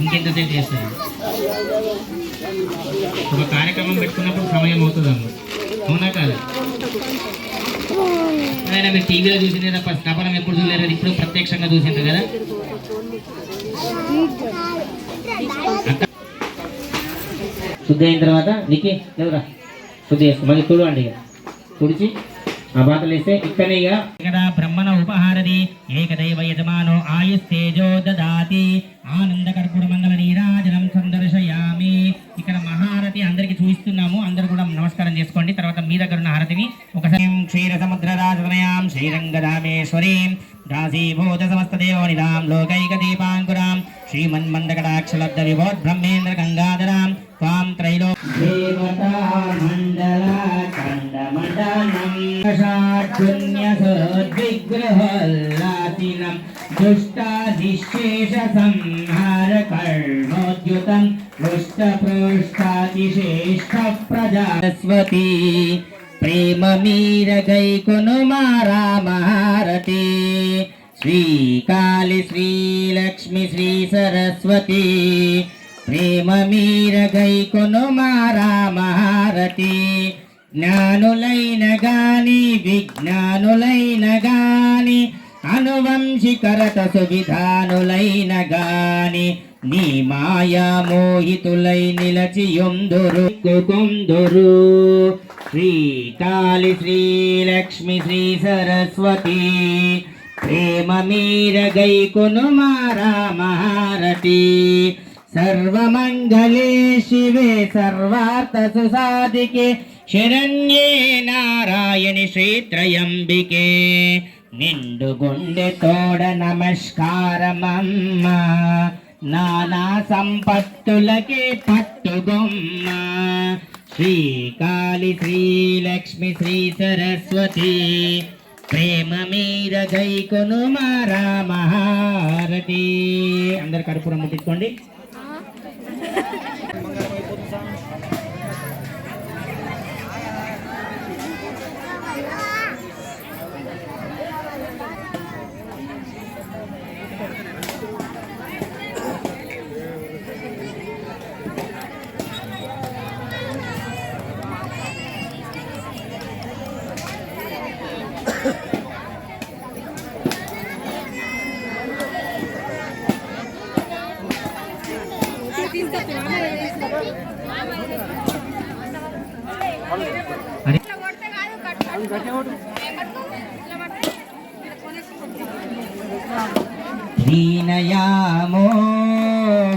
ఇంకెంతసేపు చేస్తారు? ఒక కార్యక్రమం పెట్టుకున్నప్పుడు సమయం అవుతుందమ్మ. అవునా కాదు? ఆయన మీరు టీవీలో చూసిందే తప్ప స్థాపనం ఎప్పుడు చూడలేరు ఇప్పుడు ప్రత్యక్షంగా చూసిండ్రు కదా? శుద్ధి అయిన తర్వాత నీకే లేవురా శుద్ధి చేసుకో మళ్ళీ తుడవండి ఇక. తుడిచి ఆ బాటలు వేస్తే ఇక్కడనే ఇక. ఇక్కడ బ్రహ్మణ ఉపహారది ఏకదైవ యజమానో ఆయుస్తేజో దదాతి ఆనంద కర్పూర మంగళ నీరాజనం సందర్శయామి ఇక్కడ మహారతి అందరికి చూపిస్తున్నాము. అందరు కూడా నమస్కారం చేసుకోండి. తర్వాత మీ దగ్గర ఉన్న హారతిని ఒకసారి క్షీర సముద్ర రాజతనయాం శ్రీరంగదామేశ్వరీం దాసీభూత సమస్త దేవనిదాం లోకైక దీపాంకురాం శ్రీమన్మందకటాక్షలబ్ద విభోద్ బ్రహ్మేంద్ర గంగాధరాం త్వాం త్రైలో దేవతా మండల ఖండమండలం షాఢ్యున్యసద్విగ్రహల్లాతినం దుష్టాదిశేష సంహార కర్మోద్యుతం పృష్ఠపృష్ఠాతిశేష్ట ప్రజాస్వతి ప్రేమ మీర గైకును జ్ఞానులైన గాని విజ్ఞానులైన గాని అనువంశికరత సువిధానులైన గాని నీ మాయా మోహితులై నిలచియుందురు కొందురు శ్రీకాళి శ్రీలక్ష్మి శ్రీ సరస్వతి ప్రేమ మీర గైకును మారా మహారతి సర్వమంగళే శివే సర్వార్థ సుసాదికే శరణ్యే నారాయణి శ్రీత్రయంబికే నిండు గుండె తోడ నమస్కారమమ్మ నానా సంపత్తులకే పట్టుగొమ్మ శ్రీకాళి శ్రీలక్ష్మి శ్రీ సరస్వతి ప్రేమ మీర గైకొను మారా మహారతి అందరు కర్పూరం ముట్టించుకోండి అరే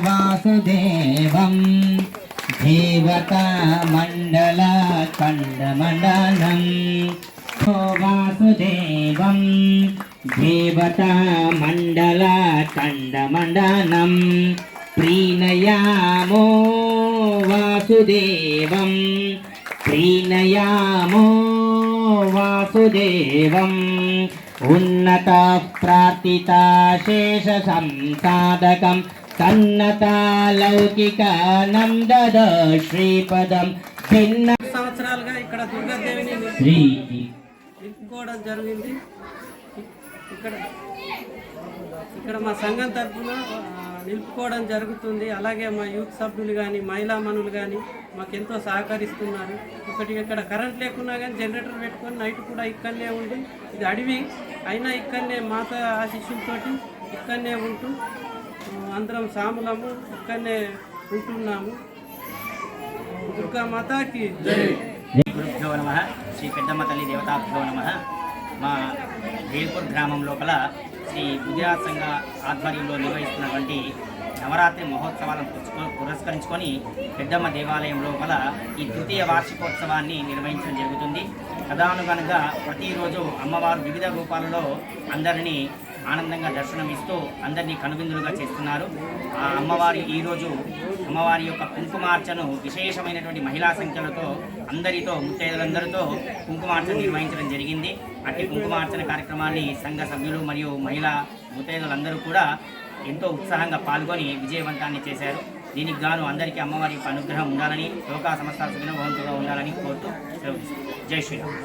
వాసుదేవం దేవతా మండల ఖండమండలం వాసుదేవం దేవతా మండల ఖండమండలం ప్రీణయామో వాసుదేవం ప్రీణయామో వాసుదేవం. ఉన్నత ప్రార్థిత శేష సంసాదకం సన్నతాలౌకికానందద శ్రీపదం భిన్న సంవత్సరాలుగా ఇక్కడ దుర్గాదేవిని శ్రీ నిలుపుకోవడం జరిగింది. ఇక్కడ ఇక్కడ మా సంఘం తరఫున నిలుపుకోవడం జరుగుతుంది. అలాగే మా యూత్ సభ్యులు కానీ మహిళా మనులు కానీ మాకు ఎంతో సహకరిస్తున్నారు. ఒకటి ఇక్కడ కరెంట్ లేకున్నా కానీ జనరేటర్ పెట్టుకొని నైట్ కూడా ఇక్కడనే ఉండి ఇది అడవి అయినా ఇక్కడనే మాత ఆశిష్యులతో ఇక్కడనే ఉంటూ అందరం సాములము ఇక్కడనే ఉంటున్నాము. దుర్గా మాతాకి గురుభ్యో నమ. శ్రీ పెద్దమ్మ తల్లి దేవతాభ్యో నమ. మా వేల్పూర్ గ్రామం లోపల శ్రీ గుజరాత్ సంఘ ఆధ్వర్యంలో నిర్వహిస్తున్నటువంటి నవరాత్రి మహోత్సవాలను పుచ్చుకో- పురస్కరించుకొని పెద్దమ్మ దేవాలయం లోపల ఈ తృతీయ వార్షికోత్సవాన్ని నిర్వహించడం జరుగుతుంది. తదానుగుణంగా ప్రతిరోజు అమ్మవారు వివిధ రూపాలలో అందరినీ ఆనందంగా దర్శనమిస్తూ అందరినీ కనువిందులుగా చేస్తున్నారు. ఆ అమ్మవారి ఈరోజు అమ్మవారి యొక్క కుంకుమార్చను విశేషమైనటువంటి మహిళా సంఖ్యలతో అందరితో ముత్తైదులందరితో కుంకుమార్చన నిర్వహించడం జరిగింది. అట్టి కుంకుమార్చన కార్యక్రమాన్ని సంఘ సభ్యులు మరియు మహిళా ముత్తైదులందరూ కూడా ఎంతో ఉత్సాహంగా పాల్గొని విజయవంతాన్ని చేశారు. దీనికి గాను అందరికీ అమ్మవారి యొక్క అనుగ్రహం ఉండాలని లోకా సంస్థ సుఖిన భవంతుగా ఉండాలని కోరుతూ సెలవు జై శ్రీరామ్.